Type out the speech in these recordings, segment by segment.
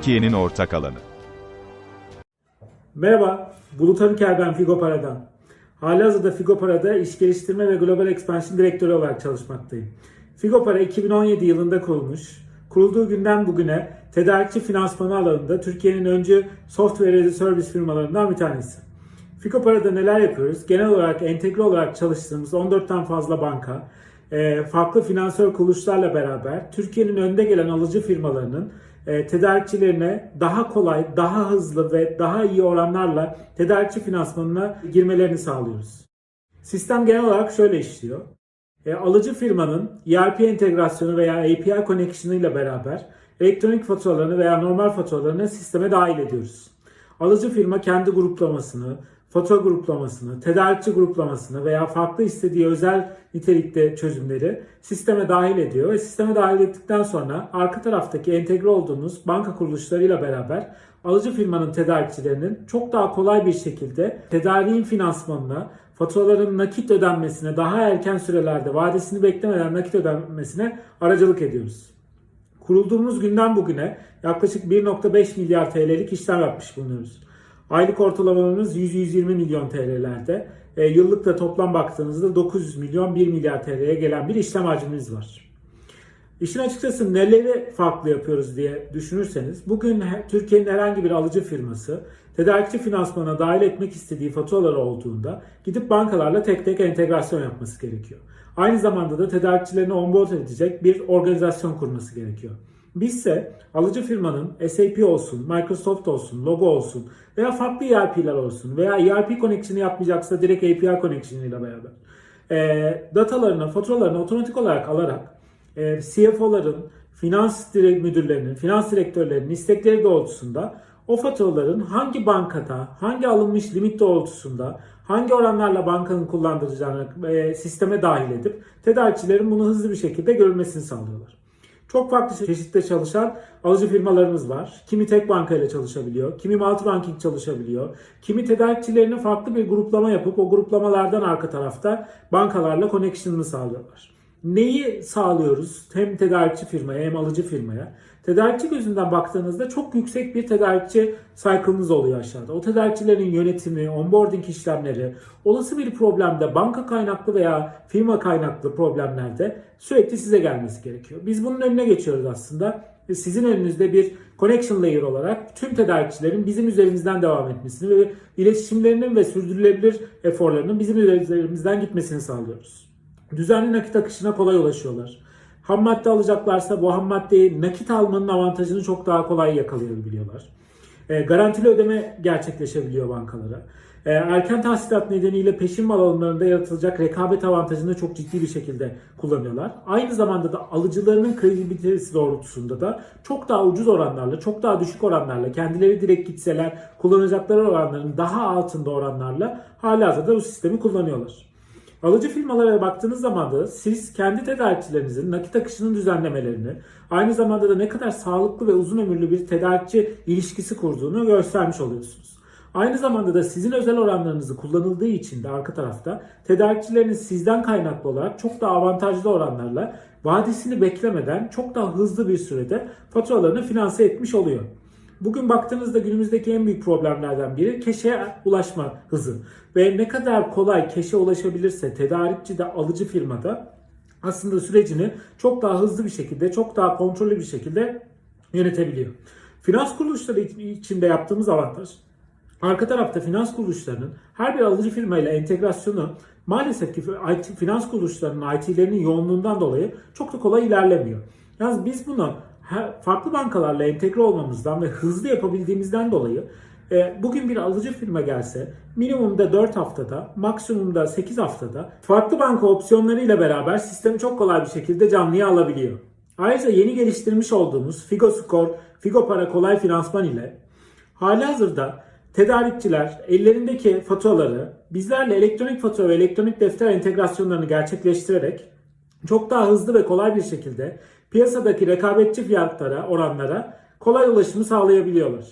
Türkiye'nin ortak alanı. Merhaba, Bulut Arıker ben Figo Para'dan. Halihazırda Figo Para'da iş geliştirme ve global expansion direktörü olarak çalışmaktayım. Figo Para 2017 yılında kurulmuş. Kurulduğu günden bugüne tedarikçi finansmanı alanında Türkiye'nin öncü software as service firmalarından bir tanesi. Figo Para'da neler yapıyoruz? Genel olarak entegre olarak çalıştığımız 14'ten fazla banka, e, farklı finansör kuruluşlarla beraber Türkiye'nin önde gelen alıcı firmalarının e, tedarikçilerine daha kolay, daha hızlı ve daha iyi oranlarla tedarikçi finansmanına girmelerini sağlıyoruz. Sistem genel olarak şöyle işliyor. E, alıcı firmanın ERP entegrasyonu veya API connection'ı ile beraber elektronik faturalarını veya normal faturalarını sisteme dahil ediyoruz. Alıcı firma kendi gruplamasını, fatura gruplamasını, tedarikçi gruplamasını veya farklı istediği özel nitelikte çözümleri sisteme dahil ediyor ve sisteme dahil ettikten sonra arka taraftaki entegre olduğumuz banka kuruluşlarıyla beraber alıcı firmanın tedarikçilerinin çok daha kolay bir şekilde tedariğin finansmanına, faturaların nakit ödenmesine, daha erken sürelerde vadesini beklemeden nakit ödenmesine aracılık ediyoruz. Kurulduğumuz günden bugüne yaklaşık 1.5 milyar TL'lik işlem yapmış bulunuyoruz. Aylık ortalamamız 100-120 milyon TL'lerde. E, yıllık da toplam baktığınızda 900 milyon 1 milyar TL'ye gelen bir işlem hacmimiz var. İşin açıkçası neleri farklı yapıyoruz diye düşünürseniz bugün Türkiye'nin herhangi bir alıcı firması tedarikçi finansmana dahil etmek istediği faturaları olduğunda gidip bankalarla tek tek entegrasyon yapması gerekiyor. Aynı zamanda da tedarikçilerini onboard edecek bir organizasyon kurması gerekiyor. Bizse alıcı firmanın SAP olsun, Microsoft olsun, Logo olsun veya farklı ERP'ler olsun veya ERP connection'ı yapmayacaksa direkt API connection'ı ile beraber e, datalarını, faturalarını otomatik olarak alarak e, CFO'ların, finans müdürlerinin, finans direktörlerinin istekleri doğrultusunda o faturaların hangi bankada, hangi alınmış limit doğrultusunda, hangi oranlarla bankanın kullandıracağını e, sisteme dahil edip tedarikçilerin bunu hızlı bir şekilde görülmesini sağlıyorlar. Çok farklı çeşitte çalışan alıcı firmalarımız var. Kimi tek bankayla çalışabiliyor, kimi multi banking çalışabiliyor, kimi tedarikçilerine farklı bir gruplama yapıp o gruplamalardan arka tarafta bankalarla connection'ını sağlıyorlar. Neyi sağlıyoruz hem tedarikçi firmaya hem alıcı firmaya? Tedarikçi gözünden baktığınızda çok yüksek bir tedarikçi cycle'ınız oluyor aşağıda. O tedarikçilerin yönetimi, onboarding işlemleri, olası bir problemde banka kaynaklı veya firma kaynaklı problemlerde sürekli size gelmesi gerekiyor. Biz bunun önüne geçiyoruz aslında. Sizin önünüzde bir connection layer olarak tüm tedarikçilerin bizim üzerimizden devam etmesini ve iletişimlerinin ve sürdürülebilir eforlarının bizim üzerimizden gitmesini sağlıyoruz. Düzenli nakit akışına kolay ulaşıyorlar. Ham madde alacaklarsa bu ham maddeyi nakit almanın avantajını çok daha kolay yakalayabiliyorlar. E, garantili ödeme gerçekleşebiliyor bankalara. E, erken tahsilat nedeniyle peşin mal alımlarında yaratılacak rekabet avantajını çok ciddi bir şekilde kullanıyorlar. Aynı zamanda da alıcılarının kredibilitesi doğrultusunda da çok daha ucuz oranlarla, çok daha düşük oranlarla, kendileri direkt gitseler kullanacakları oranların daha altında oranlarla halihazırda bu sistemi kullanıyorlar. Alıcı firmalara baktığınız zaman da siz kendi tedarikçilerinizin nakit akışının düzenlemelerini, aynı zamanda da ne kadar sağlıklı ve uzun ömürlü bir tedarikçi ilişkisi kurduğunu göstermiş oluyorsunuz. Aynı zamanda da sizin özel oranlarınızı kullanıldığı için de arka tarafta tedarikçileriniz sizden kaynaklı olarak çok daha avantajlı oranlarla vadesini beklemeden çok daha hızlı bir sürede faturalarını finanse etmiş oluyor. Bugün baktığınızda günümüzdeki en büyük problemlerden biri keşe ulaşma hızı. Ve ne kadar kolay keşe ulaşabilirse tedarikçi de alıcı firmada aslında sürecini çok daha hızlı bir şekilde, çok daha kontrollü bir şekilde yönetebiliyor. Finans kuruluşları içinde yaptığımız avantaj Arka tarafta finans kuruluşlarının her bir alıcı firmayla entegrasyonu maalesef ki finans kuruluşlarının IT'lerinin yoğunluğundan dolayı çok da kolay ilerlemiyor. Yalnız biz her- farklı bankalarla entegre olmamızdan ve hızlı yapabildiğimizden dolayı e, bugün bir alıcı firma gelse minimumda 4 haftada, maksimumda 8 haftada farklı banka opsiyonlarıyla beraber sistemi çok kolay bir şekilde canlıya alabiliyor. Ayrıca yeni geliştirmiş olduğumuz Figo Score, Figo Para Kolay Finansman ile halihazırda tedarikçiler ellerindeki faturaları bizlerle elektronik fatura ve elektronik defter entegrasyonlarını gerçekleştirerek çok daha hızlı ve kolay bir şekilde piyasadaki rekabetçi fiyatlara, oranlara kolay ulaşımı sağlayabiliyorlar.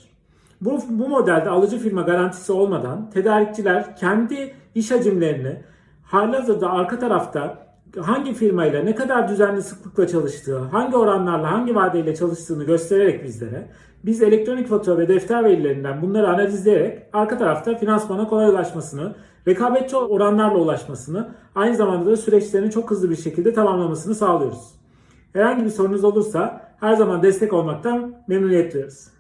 Bu, bu modelde alıcı firma garantisi olmadan tedarikçiler kendi iş hacimlerini halihazırda arka tarafta hangi firmayla ne kadar düzenli sıklıkla çalıştığı, hangi oranlarla, hangi vadeyle çalıştığını göstererek bizlere, biz elektronik fatura ve defter verilerinden bunları analizleyerek arka tarafta finansmana kolay ulaşmasını, rekabetçi oranlarla ulaşmasını, aynı zamanda da süreçlerini çok hızlı bir şekilde tamamlamasını sağlıyoruz. Herhangi bir sorunuz olursa her zaman destek olmaktan memnuniyet duyarız.